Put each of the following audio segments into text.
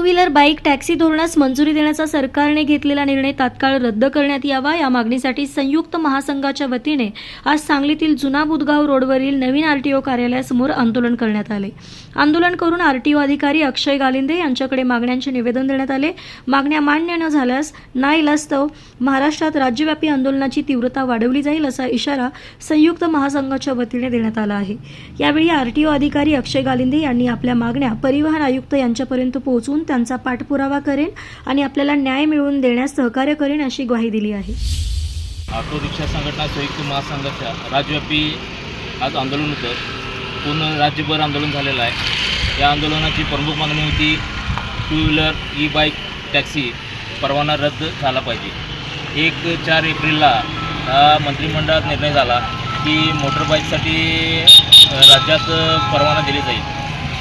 To wheeler bike taxi धोरणास मंजुरी देण्याचा सरकारने घेतलेला निर्णय तात्काळ रद्द करण्यात यावा. या मागणीसाठी संयुक्त महासंघाच्या वतीने आज सांगलीतील जुना बुधगाव रोडवरील नवीन आरटीओ कार्यालयासमोर आंदोलन करण्यात आले. आंदोलन करून आरटीओ अधिकारी अक्षय गालिंदे यांच्याकडे मागण्यांचे निवेदन देण्यात आले. मागण्या मान्य न झाल्यास नाईलास्तव महाराष्ट्रात राज्यव्यापी आंदोलनाची तीव्रता वाढवली जाईल असा इशारा संयुक्त महासंघाच्या वतीने देण्यात आला आहे. यावेळी आरटीओ अधिकारी अक्षय गालिंदे यांनी आपल्या मागण्या परिवहन आयुक्त यांच्यापर्यंत पोहोचवून त्यांचा पाठपुरावा करेन आणि आपल्याला न्याय मिळवून देण्यास सहकार्य करेन अशी ग्वाही दिली आहे. ऑटो रिक्षा संघटना संयुक्त महासंघाच्या राज्यव्यापी आज आंदोलन होतं. पूर्ण राज्यभर आंदोलन झालेलं आहे. या आंदोलनाची प्रमुख मागणी होती two wheeler e bike taxi परवाना रद्द झाला पाहिजे. एक चार एप्रिलला हा मंत्रिमंडळात निर्णय झाला की मोटर बाईकसाठी राज्यात परवाना दिले जाईल.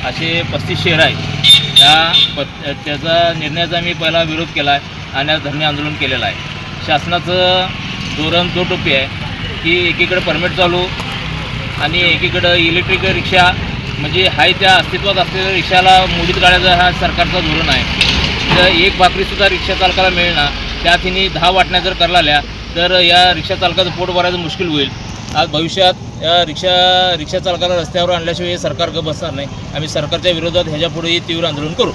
असे पस्तीस शहर आहेत. या पत त्याचा निर्णयाचा मी पहिला विरोध केला आहे आणि आज धरणे आंदोलन केलेलं आहे. शासनाचं धोरण जो टोपी आहे की एकीकडे परमिट चालू आणि एकीकडं इलेक्ट्रिक रिक्षा म्हणजे हाय त्या अस्तित्वात असलेल्या रिक्षाला मोडीत काढायचं हा सरकारचा धोरण आहे. तर एक भाकरीसुद्धा रिक्षा चालकाला मिळणार त्या तिने दहा वाटण्या जर कराल्या तर या रिक्षा चालकाचं पोट भरायचं मुश्किल होईल. आज भविष्यात रिक्षा रिक्षा चालकाला रस्त्यावर आणल्याशिवाय हे सरकार ग बसणार नाही. आम्ही सरकारच्या विरोधात ह्याच्यापुढेही तीव्र आंदोलन करू.